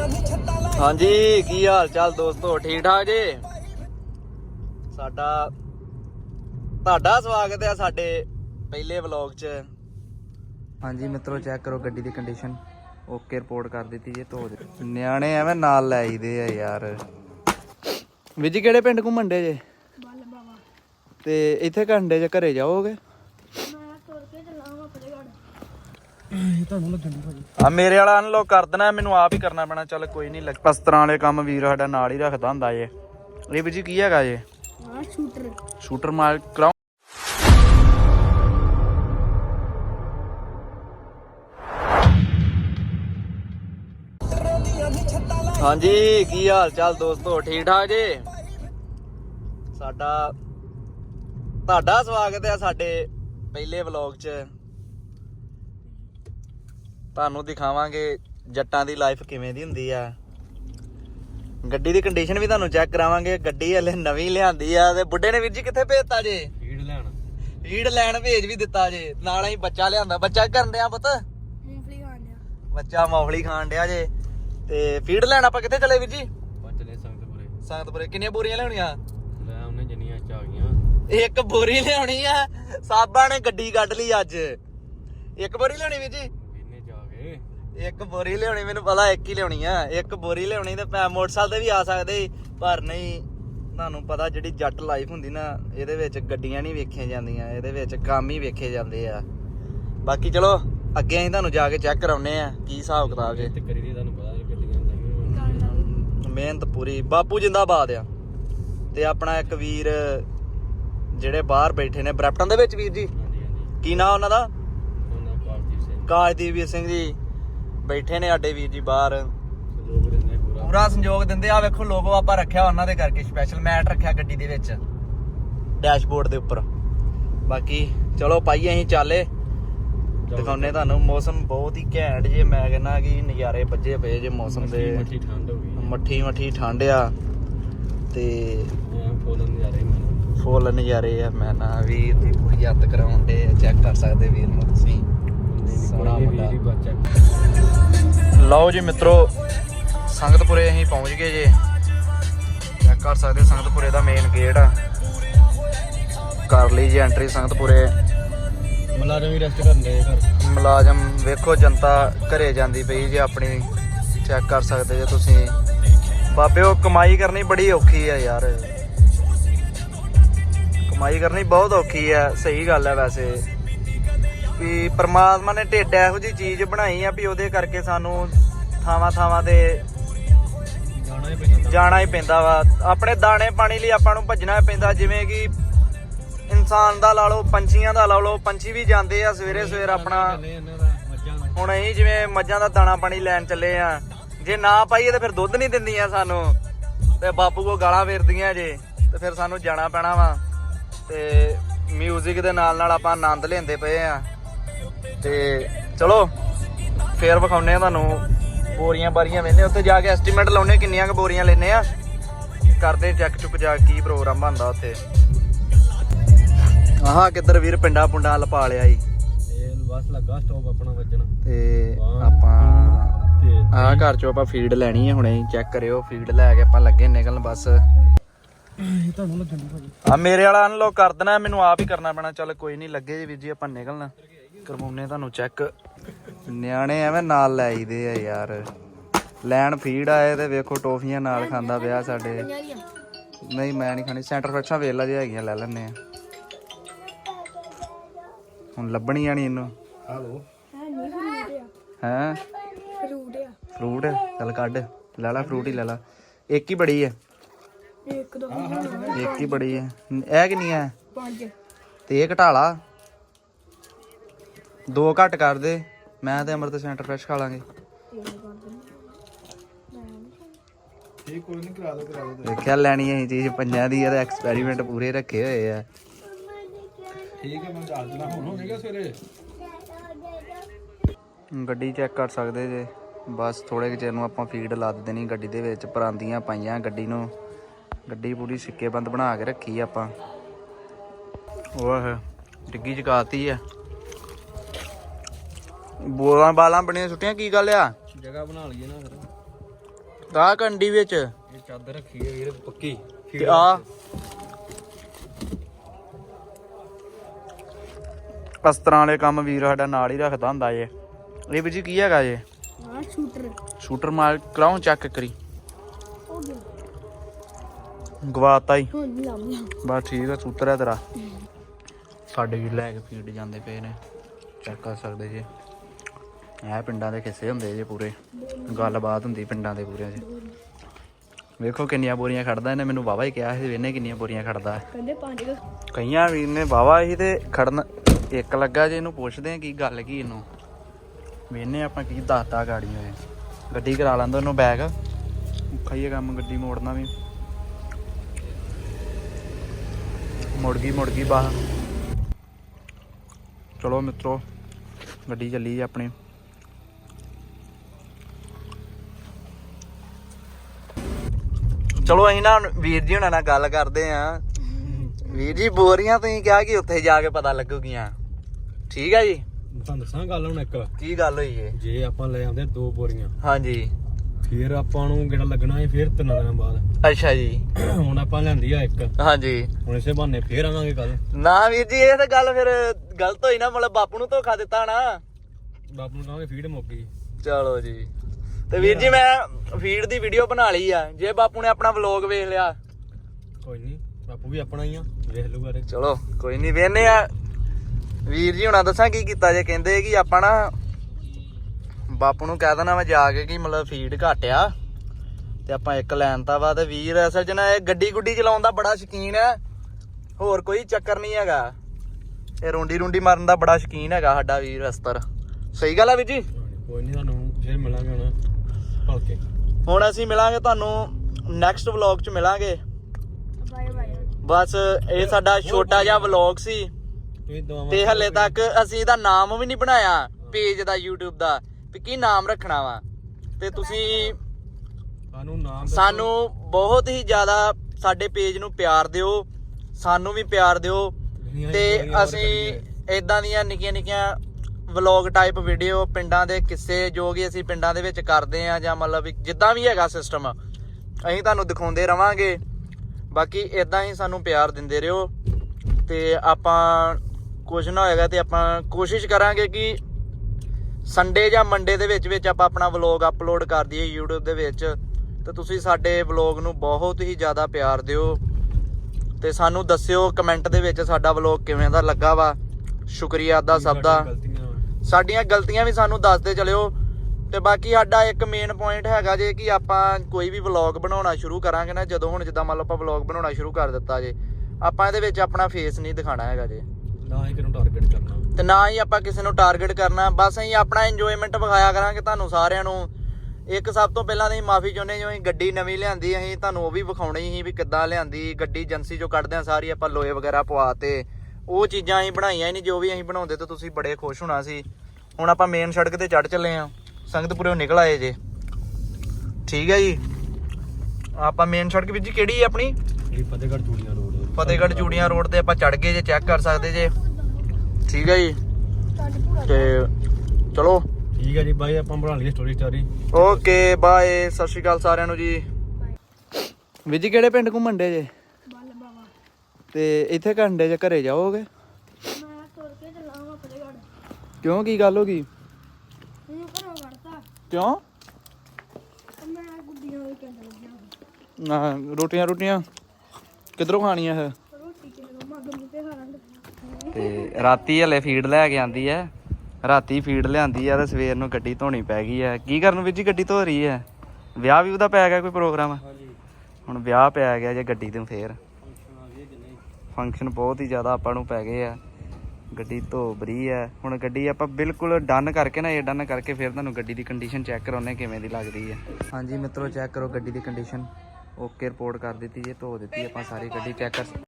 ਹਾਂਜੀ ਕੀ ਹਾਲ ਚਾਲ ਦੋਸਤੋ? ਠੀਕ ਠਾਕ ਜੀ? ਸਾਡਾ ਤੁਹਾਡਾ ਸਵਾਗਤ ਹੈ ਸਾਡੇ ਪਹਿਲੇ ਵਲੌਗ 'ਚ। ਹਾਂਜੀ ਮਿੱਤਰੋ ਚੈੱਕ ਕਰੋ ਗੱਡੀ ਦੀ ਕੰਡੀਸ਼ਨ ਓਕੇ ਰਿਪੋਰਟ ਕਰ ਦਿੱਤੀ ਜੇ ਧੋ ਦਿੱਤੀ। ਨਿਆਣੇ ਐਵੇਂ ਨਾਲ ਲੈ ਆਈਦੇ ਆ ਯਾਰ। ਵਿਜ ਕਿਹੜੇ ਪਿੰਡ ਘੁੰਮਣ ਡੇ ਜੇ? ਤੇ ਇੱਥੇ ਘੰਟੇ 'ਚ ਘਰੇ ਜਾਓਗੇ? ਆ ਮੇਰੇ ਵਾਲਾ ਅਨਲੌਕ ਕਰ ਦੇਣਾ ਮੈਨੂੰ ਆਪ ਹੀ ਕਰਨਾ ਪੈਣਾ ਚੱਲ ਕੋਈ ਨਹੀਂ ਲੱਗ ਪਸਤਰਾਂ ਵਾਲੇ ਕੰਮ ਵੀਰ ਸਾਡਾ ਨਾਲ ਹੀ ਰੱਖਦਾ ਹੁੰਦਾ ਜੇ। ਇਹ ਵੀ ਜੀ ਕੀ ਹੈਗਾ ਜੇ? ਹਾਂ ਸ਼ੂਟਰ ਸ਼ੂਟਰ ਮਾਰ ਕਰਾਉ? ਹਾਂਜੀ ਕੀ ਹਾਲ ਚਾਲ ਦੋਸਤੋ? ਠੀਕ ਠਾਕ ਜੀ? ਸਾਡਾ ਤੁਹਾਡਾ ਸਵਾਗਤ ਹੈ ਸਾਡੇ ਪਹਿਲੇ ਵਲੌਗ 'ਚ। ਤੁਹਾਨੂੰ ਦਿਖਾਵਾਂਗੇ ਜੱਟਾਂ ਦੀ ਲਾਈਫ ਕਿਵੇਂ ਦੀ ਹੁੰਦੀ ਆ। ਗੱਡੀ ਦੀ ਕੰਡੀਸ਼ਨ ਵੀ ਤੁਹਾਨੂੰ ਚੈੱਕ ਕਰਾਵਾਂਗੇ ਗੱਡੀ ਹਲੇ ਨਵੀਂ ਲਿਆਂਦੀ ਆ ਤੇ ਬੁੱਢੇ ਨੇ ਵੀਰ ਜੀ ਕਿੱਥੇ ਭੇਜਤਾ ਜੇ? ਫੀਡ ਲੈਣ। ਹੀੜ ਲੈਣ ਭੇਜ ਵੀ ਦਿੱਤਾ ਜੇ ਨਾਲ ਹੀ ਬੱਚਾ ਲਿਆਂਦਾ। ਬੱਚਾ ਕੀ ਕਰਨ ਡਿਆ ਪੁੱਤ? ਮੂੰਗਫਲੀ ਖਾਣਿਆ ਬੱਚਾ ਮੌਫਲੀ ਖਾਣ ਡਿਆ ਜੇ। ਤੇ ਫੀਡ ਲੈਣ ਆਪਾਂ ਕਿੱਥੇ ਚਲੇ ਵੀਰ ਜੀ? ਪਚਲੇ ਸੰਗਤਪੁਰੇ। ਸੰਗਤਪੁਰੇ। ਕਿੰਨੀਆਂ ਬੋਰੀਆਂ ਲਿਆਉਣੀਆਂ? ਲੈ ਉਹਨੇ ਜਨੀਆਂ ਚ ਆ ਗਈਆਂ ਇੱਕ ਬੋਰੀ ਲਿਆਉਣੀ ਆ। ਸਾਬਾ ਨੇ ਗੱਡੀ ਕੱਢ ਲਈ ਅੱਜ। ਇੱਕ ਬੋਰੀ ਲਿਆਉਣੀ ਵੀਰ ਜੀ? ਇੱਕ ਬੋਰੀ ਲਿਆਉਣੀ ਮੈਨੂੰ ਪਤਾ ਇੱਕ ਹੀ ਲਿਆਉਣੀ ਆ। ਇੱਕ ਬੋਰੀ ਲਿਆਉਣੀ ਤੇ ਪੈ ਮੋਟਰਸਾਈਕਲ ਤੇ ਵੀ ਆ ਸਕਦੇ ਸੀ, ਪਰ ਨਹੀਂ ਤੁਹਾਨੂੰ ਪਤਾ ਜਿਹੜੀ ਜੱਟ ਲਾਈਫ ਹੁੰਦੀ ਨਾ ਇਹਦੇ ਵਿੱਚ ਗੱਡੀਆਂ ਨਹੀਂ ਵੇਖੀਆਂ ਜਾਂਦੀਆਂ ਇਹਦੇ ਵਿੱਚ ਕੰਮ ਹੀ ਵੇਖੇ ਜਾਂਦੇ ਆ। ਬਾਕੀ ਚਲੋ ਅੱਗੇ ਅਸੀਂ ਤੁਹਾਨੂੰ ਜਾ ਕੇ ਚੈੱਕ ਕਰਾਉਨੇ ਆ ਕੀ ਹਿਸਾਬ ਕਿਤਾਬ ਜੇ। ਤੇ ਕਰੀ ਦੀ ਤੁਹਾਨੂੰ ਪਤਾ ਜੇ ਗੱਡੀਆਂ ਲਾਈਆਂ ਮਿਹਨਤ ਪੂਰੀ। ਬਾਪੂ ਜਿੰਦਾਬਾਦ ਆ। ਤੇ ਆਪਣਾ ਇੱਕ ਵੀਰ ਜਿਹੜੇ ਬਾਹਰ ਬੈਠੇ ਨੇ ਬ੍ਰੈਪਟਨ ਦੇ ਵਿੱਚ ਵੀਰ ਜੀ? ਕੀ ਨਾਂ ਉਹਨਾਂ ਦਾ? ਸਿੰਘ ਕਾਜਦੀਪ ਸਿੰਘ ਜੀ ਬੈਠੇ ਨੇ ਸਾਡੇ ਵੀਰ ਜੀ ਬਾਹਰ। ਪੂਰਾ। ਸੰਯੋਗ ਦਿੰਦੇ ਆ ਵੇਖੋ ਲੋਗੋ ਆਪਾਂ ਰੱਖਿਆ ਉਹਨਾਂ ਦੇ ਕਰਕੇ ਸਪੈਸ਼ਲ ਮੈਟ ਰੱਖਿਆ ਗੱਡੀ ਦੇ ਵਿੱਚ। ਡੈਸ਼ਬੋਰਡ ਦੇ ਉੱਪਰ। ਬਾਕੀ ਚਲੋ ਪਾਈਏ ਅਸੀਂ ਚਾਲੇ। ਦਿਖਾਉਨੇ ਤੁਹਾਨੂੰ ਮੌਸਮ ਬਹੁਤ ਹੀ ਘੈਂਟ ਜੇ ਮੈਂ ਕਹਿੰਦਾ ਕਿ ਨਜ਼ਾਰੇ ਵੱਜੇ ਪਏ ਜੇ ਮੌਸਮ ਦੇ। ਮੱਠੀ ਠੰਡ ਹੋ ਗਈ। ਮੱਠੀ ਮੱਠੀ ਠੰਡ ਆ। ਤੇ ਰਹੇ ਮੈਨੂੰ ਫੁੱਲ ਨਜ਼ਾਰੇ ਆ ਮੈਂ ਨਾ ਵੀਰ ਦੀ ਪੂਰੀ ਹੱਦ ਕਰਾਉਣ ਦੇ ਚੈੱਕ ਕਰ ਸਕਦੇ ਵੀਰ ਨੂੰ ਤੁਸੀਂ। ਸੋਹਣਾ ਮੁੰਡਾ। ਲਓ ਜੀ ਮਿੱਤਰੋ ਸੰਗਤਪੁਰੇ ਅਸੀਂ ਪਹੁੰਚ ਗਏ ਜੇ। ਚੈੱਕ ਕਰ ਸਕਦੇ ਸੰਗਤਪੁਰੇ ਦਾ ਮੇਨ ਗੇਟ ਆ। ਕਰ ਲਈ ਜੀ ਐਂਟਰੀ ਸੰਗਤਪੁਰੇ। ਮੁਲਾਜ਼ਮ ਵੀ ਰੈਸਟ ਕਰਨ ਦੇ ਘਰ। ਮੁਲਾਜ਼ਮ ਵੇਖੋ ਜਨਤਾ ਘਰੇ ਜਾਂਦੀ ਪਈ ਜੀ ਆਪਣੀ। ਚੈੱਕ ਕਰ ਸਕਦੇ ਜੇ ਤੁਸੀਂ। ਬਾਬੇ ਉਹ ਕਮਾਈ ਕਰਨੀ ਬੜੀ ਔਖੀ ਆ ਯਾਰ। ਕਮਾਈ ਕਰਨੀ ਬਹੁਤ ਔਖੀ ਆ ਸਹੀ ਗੱਲ ਹੈ ਵੈਸੇ। ਵੀ ਪਰਮਾਤਮਾ ਨੇ ਢਿੱਡ ਇਹੋ ਜੀ ਚੀਜ਼ ਬਣਾਈ ਆ ਵੀ ਉਹਦੇ ਕਰਕੇ ਸਾਨੂੰ ਥਾਵਾਂ ਥਾਵਾਂ ਤੇ ਜਾਣਾ ਹੀ ਪੈਂਦਾ ਵਾ। ਆਪਣੇ ਦਾਣੇ ਪਾਣੀ ਲਈ ਆਪਾਂ ਨੂੰ ਭੱਜਣਾ ਪੈਂਦਾ, ਜਿਵੇਂ ਕਿ ਇਨਸਾਨ ਦਾ ਲਾ ਲਓ, ਪੰਛੀਆਂ ਦਾ ਲਾ ਲਓ, ਪੰਛੀ ਵੀ ਜਾਂਦੇ ਆ ਸਵੇਰੇ ਸਵੇਰ ਆਪਣਾ। ਹੁਣ ਅਸੀਂ ਜਿਵੇਂ ਮੱਝਾਂ ਦਾ ਦਾਣਾ ਪਾਣੀ ਲੈਣ ਚੱਲੇ ਆ, ਜੇ ਨਾ ਪਾਈਏ ਤਾਂ ਫਿਰ ਦੁੱਧ ਨਹੀਂ ਦਿੰਦੀਆਂ ਸਾਨੂੰ। ਤੇ ਬਾਪੂ ਕੋ ਗਾਲਾਂ ਫੇਰਦੀਆਂ ਜੇ, ਤੇ ਫਿਰ ਸਾਨੂੰ ਜਾਣਾ ਪੈਣਾ ਵਾ। ਤੇ ਮਿਊਜ਼ਿਕ ਦੇ ਨਾਲ ਨਾਲ ਆਪਾਂ ਆਨੰਦ ਲੈਂਦੇ ਪਏ ਆ। ਤੇ ਚਲੋ ਫੇਰ ਵਿਖਾਉਨੇ ਆ ਤੁਹਾਨੂੰ ਬੋਰੀਆਂ ਬਾਰੀਆਂ ਵੇਨੇ ਉੱਥੇ ਜਾ ਕੇ ਐਸਟੀਮੇਟ ਲਾਉਨੇ ਕਿੰਨੀਆਂ ਕੁ ਬੋਰੀਆਂ ਲੈਨੇ ਆ ਕਰਦੇ ਚੈੱਕ ਚੁੱਕ ਜਾ ਕੇ ਪ੍ਰੋਗਰਾਮ ਬਣਦਾ ਉੱਥੇ। ਆਹਾਂ ਕਿੱਧਰ ਵੀਰ ਪਿੰਡਾ ਪੁੰਡਾ ਲਪਾ ਲਿਆ ਈ ਇਹ ਬਸ ਲੱਗਾ ਸਟਾਪ ਆਪਣਾ ਵੱਜਣਾ। ਤੇ। ਆਪਾਂ ਆਹ ਘਰ ਚੋਂ ਆਪਾਂ ਫੀਡ ਲੈਣੀ ਹੈ ਹੁਣੇ ਚੈੱਕ ਕਰਿਓ ਫੀਡ ਲੈ ਕੇ ਆਪਾਂ ਲੱਗੇ ਨਿਕਲਣ ਬਸ। ਇਹ ਤੁਹਾਨੂੰ ਲੱਗਣੀ ਭਾਜੀ। ਆ ਮੇਰੇ ਵਾਲਾ ਅਨਲੌਕ ਕਰ ਦੇਣਾ ਮੈਨੂੰ ਆਪ ਹੀ ਕਰਨਾ ਪੈਣਾ। ਚੱਲ ਕੋਈ ਨਹੀਂ ਲੱਗੇ ਜੀ ਵੀਰ ਜੀ ਆਪਾਂ ਨਿਕਲਣਾ। ਕਰਵਾਉਨੇ ਤੁਹਾਨੂੰ ਚੈੱਕ ਨਿਆਣੇ ਐਵੇਂ ਨਾਲ ਲੈ ਆਈਦੇ ਆ ਯਾਰ। ਲੈਣ ਫੀਡ ਆਏ ਤੇ ਵੇਖੋ ਟੋਫੀਆਂ ਨਾਲ ਖਾਂਦਾ ਪਿਆ ਸਾਡੇ। ਨਹੀਂ ਮੈਂ ਨਹੀਂ ਖਾਣੀ। ਸੈਂਟਰ ਫਰੈਸ਼ਾਂ ਵੇਲਾ ਜਿਹਾ ਹੈਗੀਆਂ ਲੈ ਲੈਣੇ ਆ। ਹੁਣ ਲੱਭਣੀ ਆਣੀ ਇਹਨੂੰ। ਹਾਲੋ। ਹੈ ਨਹੀਂ ਫਰੂਟ ਆ। ਹੈਂ? ਫਰੂਟ ਆ। ਫਰੂਟ? ਚੱਲ ਕੱਢ। ਲੈ ਲੈ ਫਰੂਟ ਹੀ ਲੈ ਲੈ। ਇੱਕ ਹੀ ਬੜੀ ਹੈ ਇੱਕ ਦੋ ਇੱਕ ਹੀ ਬੜੀ ਹੈ ਇਹ ਕਿੰਨੀ ਹੈ ਪੰਜ। ਤੇ ਇਹ ਘਟਾ ਲਾ ਦੋ ਘੱਟ ਕਰ ਦੇ। ਮੈਂ ਤੇ ਅਮਰਤ ਸੈਂਟਰ ਫਰੈਸ਼ ਖਾ ਲਾਂਗੇ। ਠੀਕ ਕੋਈ ਨਹੀਂ ਕਰਾ ਦੋ ਕਰਾ ਦੋ। ਦੇਖਿਆ ਲੈਣੀ ਅਸੀਂ ਚੀਜ਼ ਪੰਜਾਂ ਦੀ ਤੇ ਐਕਸਪੈਰੀਮੈਂਟ ਪੂਰੇ ਰੱਖੇ ਹੋਏ ਆ। ਠੀਕ ਹੈ ਮੈਂ ਦੱਸ ਦਿੰਦਾ ਹੁਣ ਹੋ ਜਾਏਗਾ ਸਵੇਰੇ? ਗੱਡੀ ਚੈੱਕ ਕਰ ਸਕਦੇ ਜੇ। ਬਸ ਥੋੜੇ ਚਿਰ ਨੂੰ ਆਪਾਂ ਫੀਡ ਲਾ ਦੇਣੀ ਗੱਡੀ ਦੇ ਵਿੱਚ ਪਰਾਂਦੀਆਂ ਪਾਈਆਂ ਗੱਡੀ ਨੂੰ। ਗੱਡੀ ਪੂਰੀ ਸਿੱਕੇ ਬੰਦ ਬਣਾ ਕੇ ਰੱਖੀ ਆਪਾਂ। ਓਹ ਡਿੱਗੀ ਚਕਾਤੀ ਆ। ਬੋਲਾਂ ਬਾਲਾਂ ਬਣੀਆਂ ਛੁੱਟੀਆਂ ਕੀ ਗੱਲ ਆ? ਜਗ੍ਹਾ ਬਣਾ ਲਈਏ ਨਾ ਫਿਰ। ਆ ਕੰਡੀ ਵਿੱਚ। ਇਹ ਚਾਦਰ ਰੱਖੀ ਹੈ ਵੀਰ ਪੱਕੀ। ਤੇ ਆ। ਅਸਤਰਾਂ ਵਾਲੇ ਕੰਮ ਵੀਰ ਸਾਡਾ ਨਾਲ ਹੀ ਰੱਖਦਾ ਹੁੰਦਾ ਜੇ। ਇਹ ਵੀ ਜੀ ਕੀ ਹੈਗਾ ਜੇ? ਆ ਸ਼ੂਟਰ। ਸ਼ੂਟਰ ਮਾਰ ਕਰਾਉਂ ਚੱਕ ਕਰੀ। ਹੋ ਗਿਆ। ਗਵਾਤਾ ਹੀ। ਲੱਭਦਾ ਬਸ ਠੀਕ ਆ ਸ਼ੂਟਰ ਹੈ ਤੇਰਾ। ਸਾਡੇ ਵੀ ਲੈ ਕੇ ਫੀਡ ਜਾਂਦੇ ਪਏ ਨੇ। ਚੈੱਕ ਕਰ ਸਕਦੇ ਜੇ। ਇਹ ਪਿੰਡਾਂ ਦੇ ਕਿੱਸੇ ਹੁੰਦੇ ਜੇ ਪੂਰੇ। ਗੱਲਬਾਤ ਹੁੰਦੀ ਪਿੰਡਾਂ ਦੇ ਪੂਰਿਆਂ 'ਚ ਵੇਖੋ ਕਿੰਨੀਆਂ ਬੋਰੀਆਂ ਖੜਦਾ ਇਹਨੇ ਮੈਨੂੰ ਵਾਵਾ ਹੀ ਕਿਹਾ ਸੀ ਵੇਨੇ ਕਿੰਨੀਆਂ ਬੋਰੀਆਂ ਖੜਦਾ। ਕਹਿੰਦੇ ਪੰਜ ਕਈਆਂ ਵੀਰ ਨੇ ਵਾਵਾ ਹੀ ਤੇ ਖੜਨ ਇੱਕ ਲੱਗਾ ਜੇ ਇਹਨੂੰ ਪੁੱਛਦੇ ਆ ਕੀ ਗੱਲ ਕੀ ਇਹਨੂੰ। ਵੇਨੇ ਆਪਾਂ ਕੀ ਦੱਸਦਾ ਗਾੜੀ ਹੋਏ ਗੱਡੀ ਕਰਾ ਲੈਂਦਾ ਉਹਨੂੰ ਬੈਗ ਔਖਾ ਹੀ ਕੰਮ ਗੱਡੀ ਮੋੜਨਾ ਵੀ। ਮੁੜ ਗਈ ਮੁੜ ਗਈ ਬਾਹ ਚਲੋ ਮਿੱਤਰੋ ਗੱਡੀ ਚੱਲੀ ਜੀ ਆਪਣੀ। ਚਲੋ ਅਸੀਂ ਨਾ ਵੀਰ ਜੀ ਹੁਣਾਂ ਨਾਲ ਗੱਲ ਕਰਦੇ ਆਂ। ਵੀਰ ਜੀ ਬੋਰੀਆਂ ਤੁਸੀਂ ਕਿਹਾ ਕਿ ਉੱਥੇ ਜਾ ਕੇ ਪਤਾ ਲੱਗੂਗੀਆਂ। ਠੀਕ ਹੈ ਜੀ? ਤੁਹਾਨੂੰ ਦੱਸਾਂ ਗੱਲ ਹੁਣ ਇੱਕ। ਕੀ ਗੱਲ ਹੋਈ ਏ? ਜੇ ਆਪਾਂ ਲੈ ਆਉਂਦੇ ਦੋ ਬੋਰੀਆਂ ਹਾਂਜੀ। ਫਿਰ ਆਪਾਂ ਨੂੰ ਗੇੜਾ ਲੱਗਣਾ ਹੈ ਫਿਰ ਤਿੰਨ ਦਿਨਾਂ ਬਾਅਦ। ਅੱਛਾ ਜੀ। ਹੁਣ ਆਪਾਂ ਲੈਂਦੀ ਆ ਇੱਕ। ਹਾਂਜੀ। ਹੁਣ ਇਸੇ ਬਹਾਨੇ ਫੇਰ ਆਵਾਂਗੇ ਕੱਲ ਨਾ ਵੀਰ ਜੀ ਇਹ ਤਾਂ ਗੱਲ ਫਿਰ ਗਲਤ ਹੋਈ ਨਾ ਮਤਲਬ ਬਾਪੂ ਨੂੰ ਧੋਖਾ ਦਿੱਤਾ ਨਾ ਬਾਪੂ ਨੂੰ ਕਹਾਂਗੇ ਫੀਡ ਮੁੱਕ ਗਈ। ਚਲੋ ਜੀ। ਤੇ ਵੀਰ ਜੀ ਮੈਂ ਫੀਡ ਦੀ ਵੀਡੀਓ ਬਣਾ ਲਈ ਆ। ਜੇ ਬਾਪੂ ਨੇ ਆਪਣਾ ਵਲੌਗ ਵੇਖ ਲਿਆ। ਕੋਈ ਨਹੀਂ ਬਾਪੂ ਵੀ ਆਪਣਾ ਹੀ ਆ ਵੇਖ ਲੂਗਾ ਰੇ ਚਲੋ ਕੋਈ ਨਹੀਂ ਵੇਨੇ ਆ। ਵੀਰ ਜੀ ਹੁਣਾਂ ਦੱਸਾਂ ਕੀ ਕੀਤਾ ਜੇ ਕਹਿੰਦੇ ਕਿ ਆਪਾਂ ਨਾ ਬਾਪੂ ਨੂੰ ਕਹਿ ਦੇਣਾ ਮੈਂ ਜਾ ਕੇ ਕਿ ਮਤਲਬ ਫੀਡ ਘਟਿਆ। ਤੇ ਆਪਾਂ ਇੱਕ ਲੈਣ ਤਾ ਵਾ ਤੇ ਵੀਰ ਅਸਲ 'ਚ ਨਾ ਇਹ ਗੱਡੀ ਗੁੱਡੀ ਚਲਾਉਣ ਦਾ ਬੜਾ ਸ਼ੌਕੀਨ ਹੈ ਹੋਰ ਕੋਈ ਚੱਕਰ ਨਹੀਂ ਹੈਗਾ। ਇਹ ਰੋਂਡੀ ਰੁੰਡੀ ਮਾਰਨ ਦਾ ਬੜਾ ਸ਼ੌਕੀਨ ਹੈਗਾ ਸਾਡਾ ਵੀਰ ਅਸਤਰ। ਸਹੀ ਗੱਲ ਆ ਵੀਰ ਜੀ? ਕੋਈ ਨਹੀਂ ਤੁਹਾਨੂੰ ਫਿਰ ਮਿਲਾਂਗੇ ਹੁਣ। ਓਕੇ ਹੁਣ ਅਸੀਂ ਮਿਲਾਂਗੇ ਤੁਹਾਨੂੰ ਨੈਕਸਟ ਵਲੌਗ 'ਚ ਮਿਲਾਂਗੇ। ਬਾਏ ਬਾਏ ਬਸ ਇਹ ਸਾਡਾ ਛੋਟਾ ਜਿਹਾ ਵਲੌਗ ਸੀ। ਤੁਸੀਂ ਤੇ ਹੱਲੇ ਤੱਕ ਅਸੀਂ ਇਹਦਾ ਨਾਮ ਵੀ ਨਹੀਂ ਬਣਾਇਆ ਪੇਜ ਦਾ YouTube ਦਾ ਵੀ ਕੀ ਨਾਮ ਰੱਖਣਾ ਵਾ। ਤੇ ਤੁਸੀਂ ਸਾਨੂੰ ਨਾਮ ਦੱਸੋ। ਸਾਨੂੰ ਬਹੁਤ ਹੀ ਜ਼ਿਆਦਾ ਸਾਡੇ ਪੇਜ ਨੂੰ ਪਿਆਰ ਦਿਓ ਸਾਨੂੰ ਵੀ ਪਿਆਰ ਦਿਓ। ਤੇ ਹੋਰ ਅਸੀਂ ਕਰੀਏ। ਇਦਾਂ ਦੀਆਂ ਨਿੱਕੀਆਂ ਨਿੱਕੀਆਂ ਵਲੌਗ ਟਾਈਪ ਵੀਡੀਓ ਪਿੰਡਾਂ ਦੇ ਕਿੱਸੇ ਜੋ ਕਿ ਅਸੀਂ ਪਿੰਡਾਂ ਦੇ ਵਿੱਚ ਕਰਦੇ ਆ ਜਾਂ ਮਤਲਬ ਜਿੱਦਾਂ ਵੀ ਹੈਗਾ ਸਿਸਟਮ ਅਸੀਂ ਤੁਹਾਨੂੰ ਦਿਖਾਉਂਦੇ ਰਵਾਂਗੇ। ਬਾਕੀ ਇਦਾਂ ਹੀ ਸਾਨੂੰ ਪਿਆਰ ਦਿੰਦੇ ਰਹੋ ਤੇ ਆਪਾਂ ਕੁਝ ਨਾ ਹੋਏਗਾ ਤੇ ਆਪਾਂ ਕੋਸ਼ਿਸ਼ ਕਰਾਂਗੇ ਕਿ ਸੰਡੇ ਜਾਂ ਮੰਡੇ ਦੇ ਵਿੱਚ ਵਿੱਚ ਆਪਾਂ ਆਪਣਾ ਵਲੌਗ ਅਪਲੋਡ ਕਰ ਦਈਏ YouTube ਦੇ ਵਿੱਚ। ਤੇ ਤੁਸੀਂ ਸਾਡੇ ਵਲੌਗ ਨੂੰ ਬਹੁਤ ਹੀ ਜ਼ਿਆਦਾ ਪਿਆਰ ਦਿਓ ਤੇ ਸਾਨੂੰ ਦੱਸਿਓ ਕਮੈਂਟ ਦੇ ਵਿੱਚ ਸਾਡਾ ਵਲੌਗ ਕਿਵੇਂ ਦਾ ਲੱਗਾ ਵਾ। ਸ਼ੁਕਰੀਆ ਦਾ ਸਭ ਦਾ। ਸਾਡੀਆਂ ਗਲਤੀਆਂ ਵੀ ਸਾਨੂੰ ਦੱਸਦੇ ਚਲਿਓ। ਤੇ ਬਾਕੀ ਸਾਡਾ ਇੱਕ ਮੇਨ ਪੁਆਇੰਟ ਹੈਗਾ ਜੇ ਕਿ ਆਪਾਂ ਕੋਈ ਵੀ ਵਲੌਗ ਬਣਾਉਣਾ ਸ਼ੁਰੂ ਕਰਾਂਗੇ ਨਾ ਜਦੋਂ ਹੁਣ ਜਿੱਦਾਂ ਮੰਨ ਲਓ ਆਪਾਂ ਵਲੌਗ ਬਣਾਉਣਾ ਸ਼ੁਰੂ ਕਰ ਦਿੱਤਾ ਜੇ ਆਪਾਂ ਇਹਦੇ ਵਿੱਚ ਆਪਣਾ ਫੇਸ ਨਹੀਂ ਦਿਖਾਣਾ ਹੈਗਾ ਜੇ। ਨਾ ਹੀ ਕਿਨੂੰ ਟਾਰਗੇਟ ਕਰਨਾ। ਤੇ ਨਾ ਹੀ ਆਪਾਂ ਕਿਸੇ ਨੂੰ ਟਾਰਗੇਟ ਕਰਨਾ ਬਸ ਅਸੀਂ ਆਪਣਾ ਇੰਜੋਇਮੈਂਟ ਵਿਖਾਇਆ ਕਰਾਂਗੇ ਤੁਹਾਨੂੰ ਸਾਰਿਆਂ ਨੂੰ। ਇੱਕ ਸਭ ਤੋਂ ਪਹਿਲਾਂ ਅਸੀਂ ਮਾਫੀ ਚਾਹੁੰਦੇ ਜੋ ਅਸੀਂ ਗੱਡੀ ਨਵੀਂ ਲਿਆਂਦੀ ਅਸੀਂ ਤੁਹਾਨੂੰ ਉਹ ਵੀ ਵਿਖਾਉਣੀ ਸੀ ਵੀ ਕਿੱਦਾਂ ਲਿਆਂਦੀ ਗੱਡੀ ਏਜੰਸੀ ਚੋਂ ਕੱਢਦੇ ਆ ਸਾਰੀ ਆਪਾਂ ਲੋਏ ਵਗੈਰਾ ਪਵਾਤੇ ਉਹ ਚੀਜ਼ਾਂ ਅਸੀਂ ਬਣਾਈਆਂ ਨਹੀਂ ਜੋ ਵੀ ਅਸੀਂ ਬਣਾਉਂਦੇ ਤੇ ਤੁਸੀਂ ਬੜੇ ਖੁਸ਼ ਹੋਣਾ ਸੀ। ਹੁਣ ਆਪਾਂ ਮੇਨ ਸੜਕ ਤੇ ਚੜ ਚੱਲੇ ਆ ਸੰਗਤਪੁਰੋਂ ਨਿਕਲ ਆਏ ਜੇ। ਠੀਕ ਹੈ ਜੀ? ਆਪਾਂ ਮੇਨ ਸੜਕ ਵਿੱਚ ਕਿਹੜੀ ਹੈ ਆਪਣੀ? ਇਹ ਫਤਿਹਗੜ੍ਹ ਚੂੜੀਆਂ ਰੋਡ ਫਤਿਹਗੜ੍ਹ ਚੂੜੀਆਂ ਰੋਡ ਤੇ ਆਪਾਂ ਚੜ ਗਏ ਜੇ ਚੈੱਕ ਕਰ ਸਕਦੇ ਜੇ। ਠੀਕ ਹੈ ਜੀ? ਤੇ ਚਲੋ। ਠੀਕ ਹੈ ਜੀ ਬਾਈ ਆਪਾਂ ਬਣਾ ਲਈਏ ਸਟੋਰੀ ਸਟਾਰੀ ਓਕੇ ਬਾਏ ਸਤਿ ਸ਼੍ਰੀ ਅਕਾਲ ਸਾਰਿਆਂ ਨੂੰ ਜੀ। ਵੀਰ ਜੀ ਕਿਹੜੇ ਪਿੰਡ ਘੁੰਮਣ ਡੇ ਜੇ? ਤੇ ਇੱਥੇ ਘੰਟੇ ਚ ਘਰੇ ਜਾਓਗੇ? ਮੈਂ ਤੁਰ ਕੇ ਚੱਲਾਂਗਾ ਫਤਿਹਗੜ੍ਹ ਕਿਉਂ? ਕੀ ਗੱਲ ਹੋ ਗਈ? ਘਰੋਂ ਕਿਉਂ? ਮੈਂ ਗੁੱਡੀਆਂ ਦੇ ਪਿੰਡ ਲੱਗਿਆ। ਨਾ ਰੋਟੀਆਂ ਰੋਟੀਆਂ। ਕਿੱਧਰੋਂ ਖਾਣੀਆਂ ਰੋਟੀ ਕਿਲੋ ਮੂੰਹ ਤੇ ਰਾਤੀ ਹਲੇ ਫੀਡ ਲੈ ਕੇ ਆਂਦੀ ਐ। ਰਾਤੀ ਫੀਡ ਲਿਆਂਦੀ ਆ ਤੇ ਸਵੇਰ ਨੂੰ ਗੱਡੀ ਧੋਣੀ ਪੈ ਗਈ ਐ। ਕੀ ਕਰਨ ਵੀਰ ਜੀ ਗੱਡੀ ਧੋ ਰਹੀ ਐ? ਵਿਆਹ ਵੀ ਉਹਦਾ ਪੈ ਗਿਆ ਕੋਈ ਪ੍ਰੋਗਰਾਮ ਹਾਂਜੀ। ਹੁਣ ਵਿਆਹ ਪੈ ਗਿਆ ਜੇ ਗੱਡੀ ਤੋਂ ਫੇਰ। ਫੰਕਸ਼ਨ ਬਹੁਤ ਹੀ ਜ਼ਿਆਦਾ ਆਪਾਂ ਨੂੰ ਪੈ ਗਏ ਆ। ਗੱਡੀ ਧੋ ਬਰੀ ਹੈ ਹੁਣ ਗੱਡੀ ਆਪਾਂ ਬਿਲਕੁਲ ਡਨ ਕਰਕੇ ਨਾ, ਇਹ ਡਨ ਕਰਕੇ ਫਿਰ ਤੁਹਾਨੂੰ ਗੱਡੀ ਦੀ ਕੰਡੀਸ਼ਨ ਚੈੱਕ ਕਰਾਉਨੇ ਕਿਵੇਂ ਦੀ ਲੱਗਦੀ ਹੈ ਹਾਂਜੀ ਮਿੱਤਰੋ ਚੈੱਕ ਕਰੋ ਗੱਡੀ ਦੀ ਕੰਡੀਸ਼ਨ ਓਕੇ ਰਿਪੋਰਟ ਕਰ ਦਿੱਤੀ ਜੇ, ਧੋ ਦਿੱਤੀ ਆਪਾਂ ਸਾਰੀ ਗੱਡੀ ਚੈੱਕ ਕਰ